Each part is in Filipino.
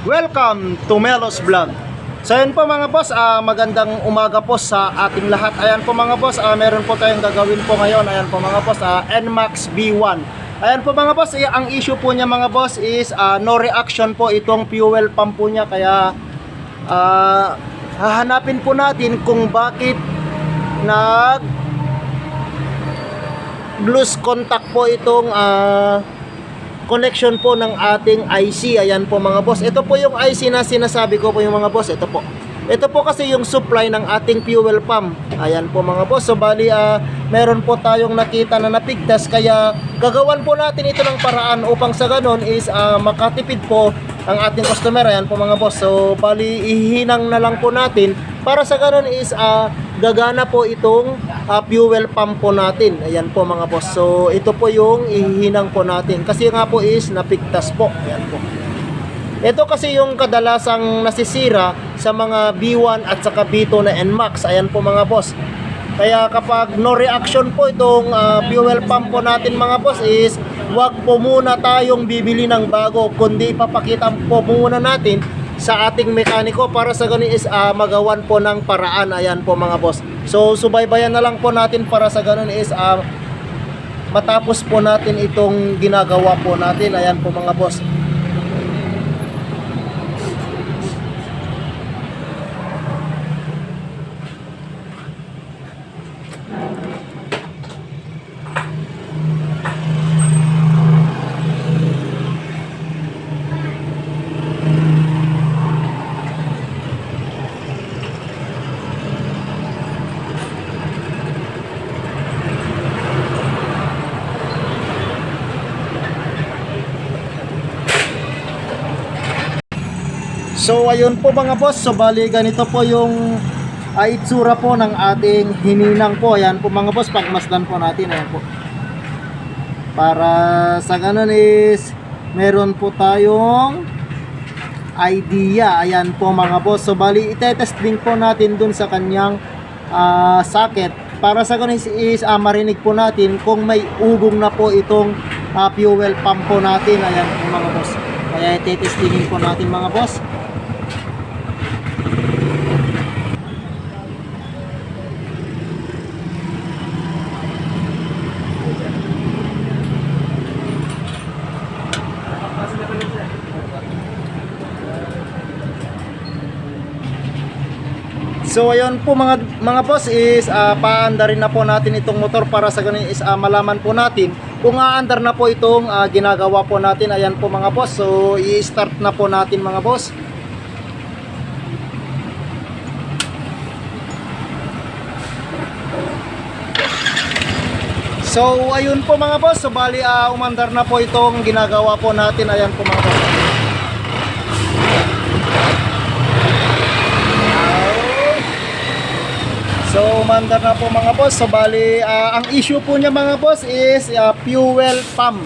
Welcome to Melos Vlog. So ayun po mga boss, ah, magandang umaga po sa ating lahat. Ayan po mga boss, ah, meron po tayong gagawin po ngayon. Ayan po mga boss, ah, NMAX B1. Ayan po mga boss, eh, ang issue po niya mga boss is ah, no reaction po itong fuel pump po niya. Kaya ah, hahanapin po natin kung bakit nag loose contact po itong ah, connection po ng ating IC. Ayan po mga boss. Ito po yung IC na sinasabi ko po yung mga boss. Ito po. Ito po kasi yung supply ng ating fuel pump. Ayan po mga boss. So bali ah, meron po tayong nakita na napigtas kaya gagawan po natin ito ng paraan upang sa ganon is ah, makatipid po ang ating customer. Ayan po mga boss. So bali ihinang na lang po natin para sa ganon is ah, gagana po itong ah, fuel pump po natin. Ayan po mga boss. So ito po yung ihinang po natin. Kasi nga po is napigtas po. Ayan po. Ito kasi yung kadalasang nasisira sa mga B1 at saka B2 na NMAX. Ayan po mga boss. Kaya kapag no reaction po itong ah, fuel pump po natin mga boss is wag po muna tayong bibili ng bago kundi ipapakita po muna natin sa ating mekaniko para sa ganun is ah, magawan po ng paraan. Ayan po mga boss. So subaybayan na lang po natin para sa ganun is ah, matapos po natin itong ginagawa po natin. Ayan po mga boss. So ayun po mga boss, so bali ganito po yung uh, itsura po ng ating hininang po. Ayan po mga boss, pagmasdan po natin. Ayan po. Para sa ganun is meron po tayong idea. Ayan po mga boss. So bali itetest din po natin dun sa kanyang ah, socket. Para sa ganun is, is ah, marinig po natin kung may ugong na po itong ah, fuel pump po natin. Ayan po mga boss. Kaya itetestingin po natin mga boss. So ayun po mga mga boss is uh, paanda rin na po natin itong motor para sa ganun is ah, malaman po natin kung aandar na po itong ah, ginagawa po natin. Ayan po mga boss. So i-start na po natin mga boss. So ayun po mga boss. So bali ah, umandar na po itong ginagawa po natin. Ayan po mga boss. So, mandar na po mga boss. So, bali, ah, ang issue po niya mga boss is ah, fuel pump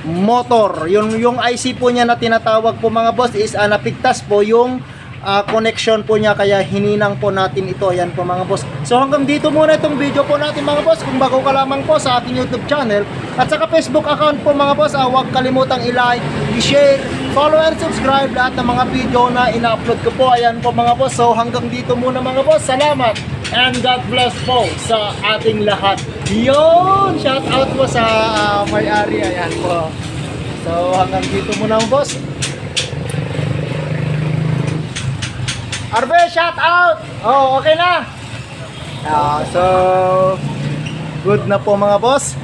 motor. Yung, yung IC po niya na tinatawag po mga boss is ah, napigtas po yung ah, connection po niya kaya hininang po natin ito. Yan po mga boss. So, hanggang dito muna itong video po natin mga boss. Kung bago ka lamang po sa ating YouTube channel at saka Facebook account po mga boss, ah, huwag kalimutang i-like, i-share, follow and subscribe lahat ng mga video na ina-upload ko po. Ayan po mga boss. So, hanggang dito muna mga boss. Salamat! And God bless po sa ating lahat. Yun! Shout out po sa ah, may-ari. Ayan po. So hanggang dito muna ang boss. Arbe, shout out! Oh, okay na? Ah, so, good na po mga boss.